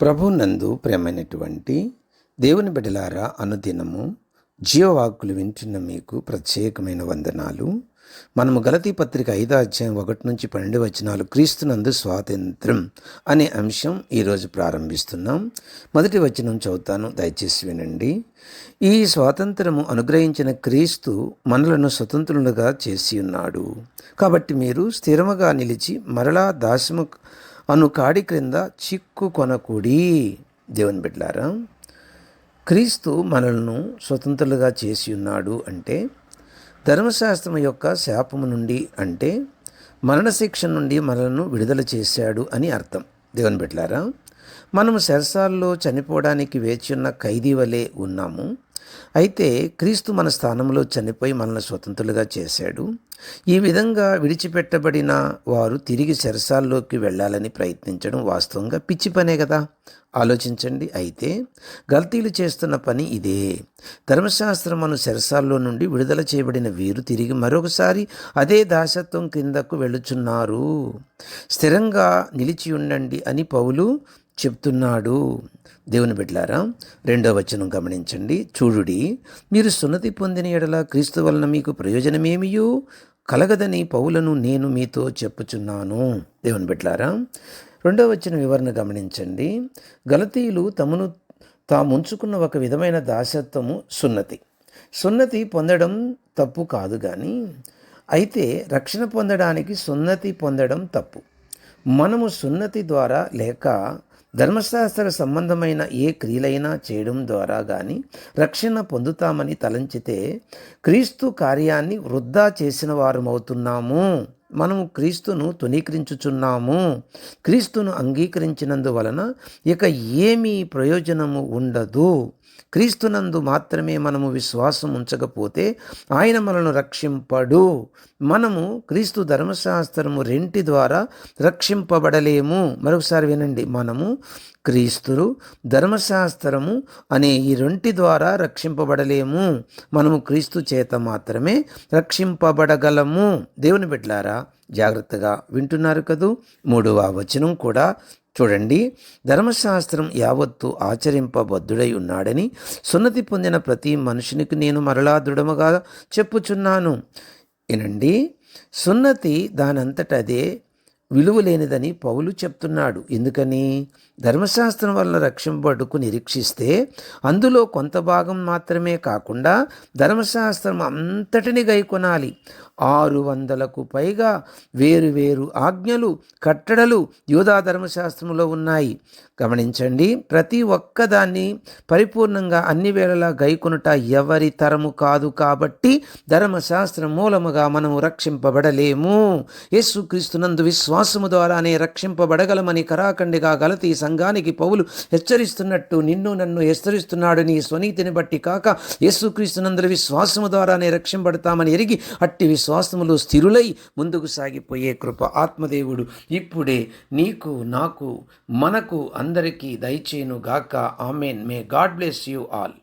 ప్రభునందు ప్రేమైనటువంటి దేవుని బిడలారా అనుదినము జీవవాక్కులు వింటున్న మీకు ప్రత్యేకమైన వందనాలు. మనము గలతీ పత్రిక ఐదో అధ్యాయం ఒకటి నుంచి పన్నెండు వచనాలు క్రీస్తునందు స్వాతంత్రం అనే అంశం ఈరోజు ప్రారంభిస్తున్నాం. మొదటి వచనం చదువుతాను దయచేసి వినండి. ఈ స్వాతంత్రము అనుగ్రహించిన క్రీస్తు మనలను స్వతంత్రులుగా చేసి ఉన్నాడు. కాబట్టి మీరు స్థిరముగా నిలిచి మరలా దాసము అను కాడి క్రింద చిక్కు కొనకూడి. దేవుని బిడ్లారా క్రీస్తు మనలను స్వతంత్రులుగా చేసి ఉన్నాడు అంటే ధర్మశాస్త్రం యొక్క శాపము నుండి అంటే మరణశిక్ష నుండి మనలను విడుదల చేశాడు అని అర్థం. దేవుని బిడ్లారా మనము శరసాల్లో చనిపోవడానికి వేచి ఉన్న ఖైదీ వలె ఉన్నాము. అయితే క్రీస్తు మన స్థానంలో చనిపోయి మనల్ని స్వతంత్రులుగా చేశాడు. ఈ విధంగా విడిచిపెట్టబడిన వారు తిరిగి చెరసాల్లోకి వెళ్ళాలని ప్రయత్నించడం వాస్తవంగా పిచ్చి పనే కదా? ఆలోచించండి. అయితే గల్తీలు చేస్తున్న పని ఇదే. ధర్మశాస్త్రమును శరసాల్లో నుండి విడుదల చేయబడిన వీరు తిరిగి మరొకసారి అదే దాసత్వం క్రిందకు వెళ్ళుచున్నారు. స్థిరంగా నిలిచి ఉండండి అని పౌలు చెప్తున్నాడు దేవుని బిడ్లారా రెండో వచనం గమనించండి. చూడుడి మీరు సున్నతి పొందిన ఎడల క్రీస్తు వలన మీకు ప్రయోజనమేమియో? కలగదని పౌలను నేను మీతో చెప్పుచున్నాను. దేవుని బిడ్లారా రెండో వచ్చిన వివరణ గమనించండి. గలతీయులు తమను తాముంచుకున్న ఒక విధమైన దాసత్వము సున్నతి. సున్నతి పొందడం తప్పు కాదు కానీ అయితే రక్షణ పొందడానికి సున్నతి పొందడం తప్పు. మనము సున్నతి ద్వారా లేక ధర్మశాస్త్ర సంబంధమైన ఏ క్రియలైనా చేయడం ద్వారా కానీ రక్షణ పొందుతామని తలంచితే క్రీస్తు కార్యాన్ని వృద్ధా చేసిన వారమవుతున్నాము మనము క్రీస్తును తునీకరించుచున్నాము క్రీస్తును అంగీకరించినందువలన ఇక ఏమీ ప్రయోజనము ఉండదు. క్రీస్తునందు మాత్రమే మనము విశ్వాసం ఉంచకపోతే ఆయన మనను రక్షింపడు. మనము క్రీస్తు ధర్మశాస్త్రము రెంటి ద్వారా రక్షింపబడలేము. మరొకసారి వినండి. మనము క్రీస్తులు ధర్మశాస్త్రము అనే ఈ రెంటి ద్వారా రక్షింపబడలేము. మనము క్రీస్తు చేత మాత్రమే రక్షింపబడగలము. దేవుని బిడ్లారా జాగ్రత్తగా వింటున్నారు కదూ? మూడవ వచనం కూడా చూడండి. ధర్మశాస్త్రం యావత్తు ఆచరింపబద్ధుడై ఉన్నాడని సున్నతి పొందిన ప్రతి మనుషునికి నేను మరలా దృఢముగా చెప్పుచున్నాను. వినండి సున్నతి దానంతటదే విలువ లేనిదని పౌలు చెప్తున్నాడు. ఎందుకని? ధర్మశాస్త్రం వల్ల రక్షింపబడుకు నిరీక్షిస్తే అందులో కొంత భాగం మాత్రమే కాకుండా ధర్మశాస్త్రం అంతటిని గైకొనాలి. ఆరు వందలకు పైగా వేరు వేరు ఆజ్ఞలు కట్టడలు యూదా ధర్మశాస్త్రంలో ఉన్నాయి. గమనించండి ప్రతి ఒక్కదాన్ని పరిపూర్ణంగా అన్ని వేళలా గైకొనుట ఎవరి తరము కాదు కాబట్టి ధర్మశాస్త్రం మూలముగా మనము రక్షింపబడలేము. యేసుక్రీస్తునందు విశ్వాసము ద్వారానే రక్షింపబడగలమని కరాఖండిగా గలతీ సంఘానికి పౌలు హెచ్చరిస్తున్నట్టు నిన్ను నన్ను హెచ్చరిస్తున్నాడు నీ స్వనీతిని బట్టి కాక యేసుక్రీస్తునందరి విశ్వాసము ద్వారానే రక్షింపడతామని ఎరిగి అట్టి విశ్వాసములో స్థిరులై ముందుకు సాగిపోయే కృప ఆత్మదేవుడు. ఇప్పుడే నీకు నాకు మనకు అందరికీ దయచేను గాక amen. May God bless you all.